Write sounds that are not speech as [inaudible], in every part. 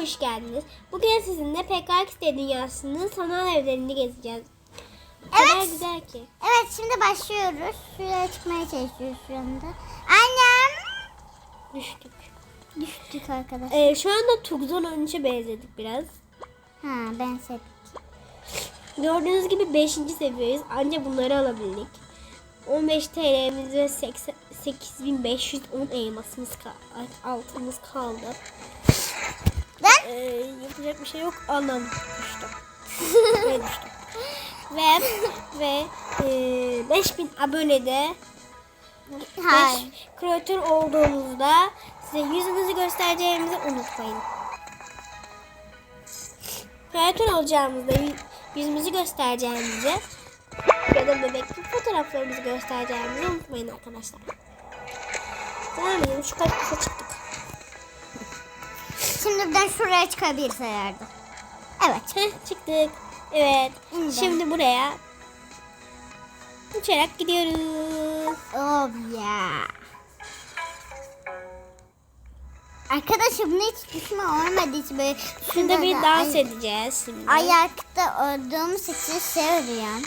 Hoş geldiniz. Bugün sizinle PKX dünyasının sanal evlerini gezeceğiz. O kadar Evet. güzel ki. Evet şimdi başlıyoruz. Şuraya çıkmaya çalışıyoruz şu anda. Annem. Düştük. Düştük arkadaşlar. Ee, şu anda Tugzon 13'e benzedik biraz. Ha ben sevdim. Gördüğünüz gibi 5. seviyeyiz. Ancak bunları alabildik. 15 TL'miz ve 80 8510 elmasımız. Altımız kaldı. Ben Ee, yapacak bir şey yok. Anam düştü. Ve [laughs] düştü. Ve ve e, 5000 abonede Hayır. 5 kreatör olduğumuzda size yüzünüzü göstereceğimizi unutmayın. Kreatör olacağımızda yü- yüzümüzü göstereceğimizi ya da bebeklik fotoğraflarımızı göstereceğimizi unutmayın arkadaşlar. Devam edelim. Şu kaktüse çıktık. Şimdi buradan şuraya çıkabiliriz herhalde. Evet. Heh, çıktık. Evet. İndim. Şimdi buraya uçarak gidiyoruz. Oh ya. Arkadaşlar bunda hiç düşme olmadı hiç böyle. Şimdi bir da dans ay- edeceğiz şimdi. Ayakta olduğumuz için seviyorum.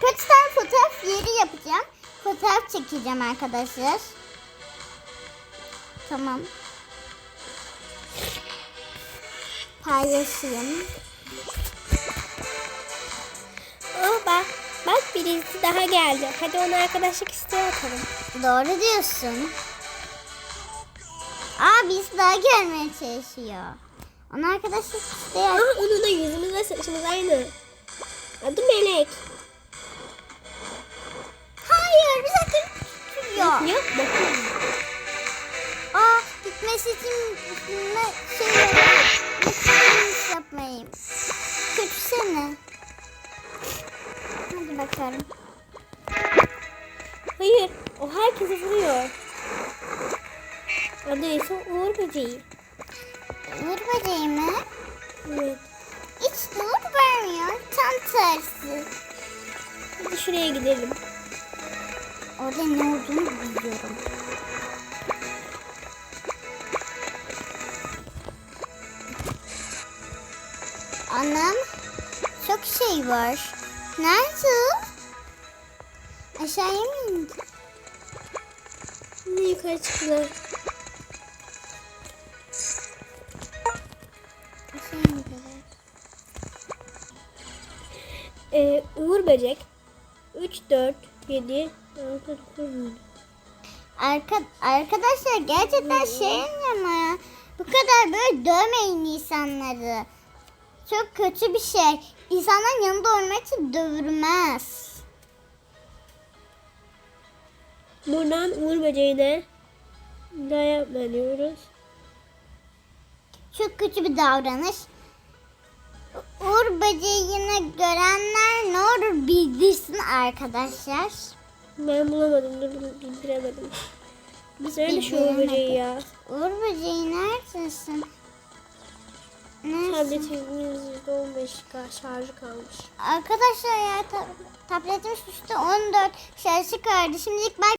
Kaç tane fotoğraf yeri yapacağım. Fotoğraf çekeceğim arkadaşlar. Tamam. Paylaşayım. Oh bak. Bak birisi daha geldi. Hadi ona arkadaşlık isteği atalım. Doğru diyorsun. Aa biz daha gelmeye çalışıyor. Ona arkadaşlık isteği Aa onun da yüzümüz ve saçımız aynı. Adı Melek. Hayır bir sakın tutuyor. Yok bakın. Aa gitmesi için üstüne şey yapayım. yapmayayım. Kötüsene. Hadi bakalım. Hayır. O herkesi vuruyor. Adı ise Uğur Böceği. Uğur böceği mi? Evet. Hiç uğur vermiyor. Tam tersi. Hadi şuraya gidelim. Orada ne olduğunu biliyorum. Annem çok şey var. Nerede? Aşağıya mı indi? Şimdi yukarı indiler. Ee, Uğur Böcek. 3, 4, 7, 6, 9 muydu? Arka, arkadaşlar gerçekten şey ama ya. Bu kadar böyle dövmeyin insanları. Çok kötü bir şey. İnsanların yanında olmak için dövülmez. Buradan Uğur Böceği'ne daha yapmalıyoruz. Çok kötü bir davranış. Uğur böceğini görenler ne olur bildirsin arkadaşlar. Ben bulamadım. Dur, bildiremedim. Biz Nerede şu Uğur Böceği ya? Uğur böceği neredesin? Tabletimiz %15 ka- şarjı kalmış. Arkadaşlar ya ta- tabletim suçta 14 şarjı kaldı. Şimdilik bay